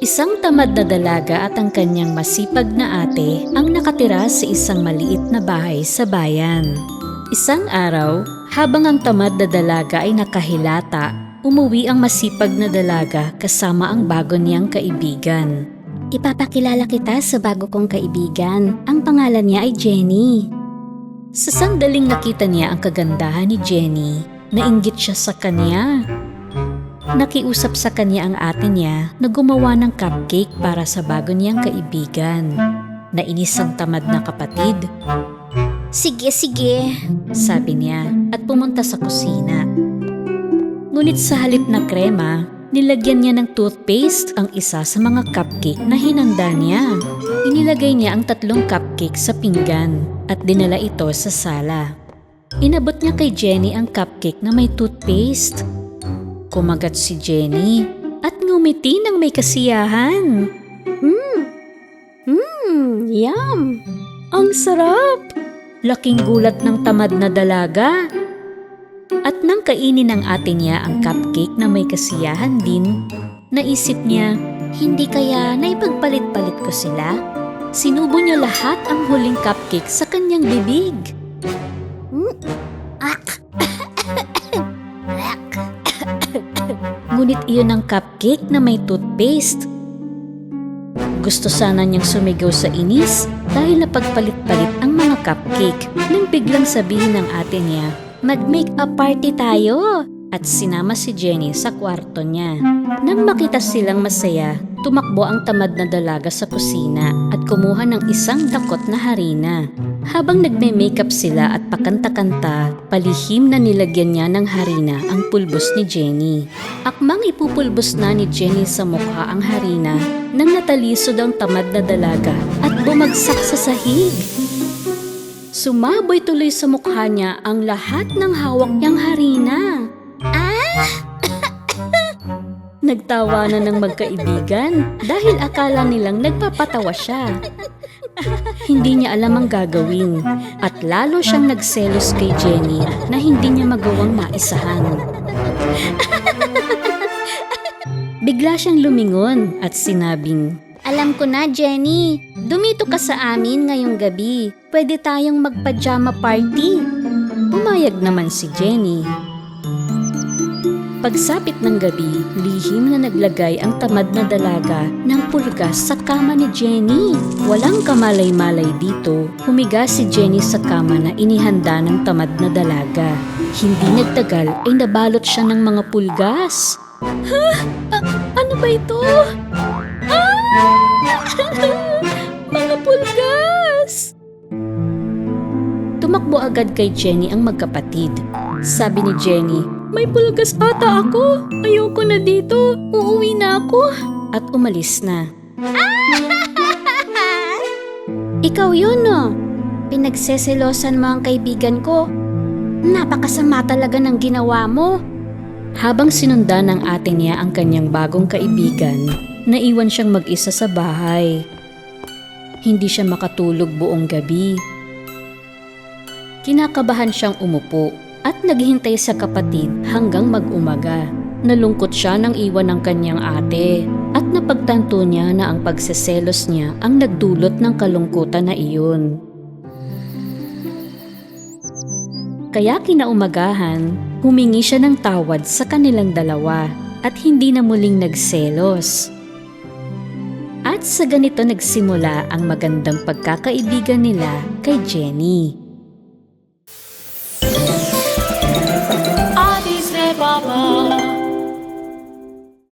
Isang tamad na dalaga at ang kanyang masipag na ate ang nakatira sa isang maliit na bahay sa bayan. Isang araw, habang ang tamad na dalaga ay nakahilata, umuwi ang masipag na dalaga kasama ang bago niyang kaibigan. Ipapakilala kita sa bago kong kaibigan. Ang pangalan niya ay Jenny. Sa sandaling nakita niya ang kagandahan ni Jenny, nainggit siya sa kanya. Nakiusap sa kanya ang ate niya na gumawa ng cupcake para sa bago niyang kaibigan. Nainis ang tamad na kapatid, Sige, sige. sabi niya at pumunta sa kusina. Ngunit sa halip na krema, nilagyan niya ng toothpaste ang isa sa mga cupcake na hinanda niya. Inilagay niya ang tatlong cupcake sa pinggan at dinala ito sa sala. Inabot niya kay Jenny ang cupcake na may toothpaste. Kumagat si Jenny at ngumiti ng may kasiyahan. Mmm, yum. Ang sarap! Laking gulat ng tamad na dalaga. At nang kainin ng ate niya ang cupcake na may kasiyahan din, naisip niya, Hindi kaya naipagpalit-palit ko sila? sinubo niya lahat ang huling cupcake sa kanyang bibig. Ak! Ak! Ngunit iyon ang cupcake na may toothpaste. Gusto sana niyang sumigaw sa inis dahil napagpalit-palit ang mga cupcake nang biglang sabihin ng ate niya, mag-make-up party tayo! At sinama si Jenny sa kwarto niya. Nang makita silang masaya, tumakbo ang tamad na dalaga sa kusina at kumuha ng isang dakot na harina. Habang nagme-makeup sila at pakanta-kanta, palihim na nilagyan niya ng harina ang pulbos ni Jenny. Akmang ipupulbos na ni Jenny sa mukha ang harina nang natalisod ang tamad na dalaga at bumagsak sa sahig. Sumaboy tuloy sa mukha niya ang lahat ng hawak niyang harina. Ah! Nagtawanan ng magkaibigan dahil akala nilang nagpapatawa siya. Hindi niya alam ang gagawin at lalo siyang nagselos kay Jenny na hindi niya magawang maisahan. Bigla siyang lumingon at sinabing, Alam ko na, Jenny. Dumito ka sa amin ngayong gabi. Pwede tayong magpajama party. Pumayag naman si Jenny. Pagsapit ng gabi, lihim na naglagay ang tamad na dalaga ng pulgas sa kama ni Jenny. Walang kamalay-malay dito, humiga si Jenny sa kama na inihanda ng tamad na dalaga. Hindi nagtagal ay nabalot siya ng mga pulgas. Ha? A- ano ba ito? Ah! mga pulgas! Tumakbo agad kay Jenny ang magkapatid. Sabi ni Jenny, may pulgas ata ako. Ayoko na dito. Uuwi na ako. At umalis na. Ikaw yun, no? Pinagseselosan mo ang kaibigan ko. Napakasama talaga ng ginawa mo. Habang sinundan ng ate niya ang kanyang bagong kaibigan, naiwan siyang mag-isa sa bahay. Hindi siya makatulog buong gabi. Kinakabahan siyang umupo at naghihintay sa kapatid hanggang mag-umaga. Nalungkot siya nang iwan ng kanyang ate at napagtanto niya na ang pagseselos niya ang nagdulot ng kalungkutan na iyon. Kaya kinaumagahan, humingi siya ng tawad sa kanilang dalawa at hindi na muling nagselos. At sa ganito nagsimula ang magandang pagkakaibigan nila kay Jenny.